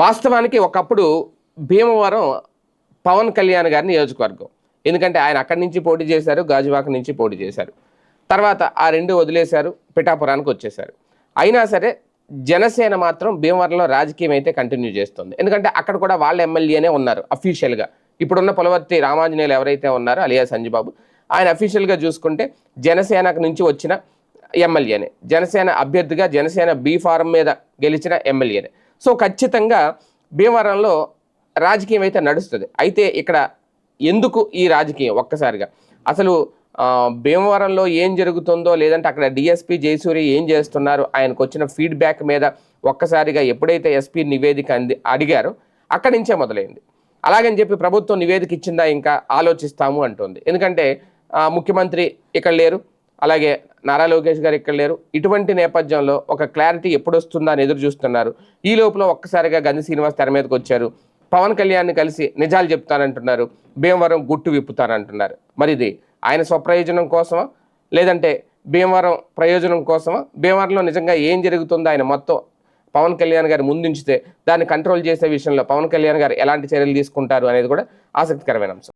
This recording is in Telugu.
వాస్తవానికి ఒకప్పుడు భీమవరం పవన్ కళ్యాణ్ గారి నియోజకవర్గం. ఎందుకంటే ఆయన అక్కడి నుంచి పోటీ చేశారు గాజువాక నుంచి పోటీ చేశారు. తర్వాత ఆ రెండు వదిలేశారు పిఠాపురానికి వచ్చేశారు. అయినా సరే జనసేన మాత్రం భీమవరంలో రాజకీయం అయితే కంటిన్యూ చేస్తుంది. ఎందుకంటే అక్కడ కూడా వాళ్ళ ఎమ్మెల్యేనే ఉన్నారు అఫీషియల్గా ఇప్పుడున్న పొలవర్తి రామాంజనేయులు ఎవరైతే ఉన్నారో అలియా సంజబాబు ఆయన అఫీషియల్గా చూసుకుంటే జనసేనకు నుంచి వచ్చిన ఎమ్మెల్యేనే. జనసేన అభ్యర్థిగా జనసేన బీ ఫారం మీద గెలిచిన ఎమ్మెల్యేనే. సో ఖచ్చితంగా భీమవరంలో రాజకీయం అయితే నడుస్తుంది. అయితే ఇక్కడ ఎందుకు ఈ రాజకీయం? ఒక్కసారిగా. అసలు భీమవరంలో ఏం జరుగుతుందో లేదంటే అక్కడ డిఎస్పీ జయసూరి ఏం చేస్తున్నారు? ఆయనకు వచ్చిన ఫీడ్బ్యాక్ మీద ఒక్కసారిగా ఎప్పుడైతే ఎస్పీ నివేదిక అంది అడిగారో అక్కడి నుంచే మొదలైంది. అలాగని చెప్పి ప్రభుత్వం నివేదిక ఇచ్చిందా ఇంకా? ఆలోచిస్తాము అంటుంది. ఎందుకంటే ముఖ్యమంత్రి ఇక్కడ లేరు. అలాగే నారా లోకేష్ గారు ఇక్కడ లేరు. ఇటువంటి నేపథ్యంలో ఒక క్లారిటీ ఎప్పుడు వస్తుందా అని ఎదురు చూస్తున్నారు. ఈ లోపల ఒక్కసారిగా గంధి శ్రీనివాస్ తెర మీదకి వచ్చారు. పవన్ కళ్యాణ్ని కలిసి నిజాలు చెప్తానంటున్నారు. భీమవరం గుట్టు విప్పుతానంటున్నారు. మరి ఇది ఆయన స్వప్రయోజనం కోసమా? లేదంటే భీమవరం ప్రయోజనం కోసమా? భీమవరంలో నిజంగా ఏం జరుగుతుందో ఆయన మొత్తం పవన్ కళ్యాణ్ గారు ముందుంచితే దాన్ని కంట్రోల్ చేసే విషయంలో పవన్ కళ్యాణ్ గారు ఎలాంటి చర్యలు తీసుకుంటారు అనేది కూడా ఆసక్తికరమైన అంశం.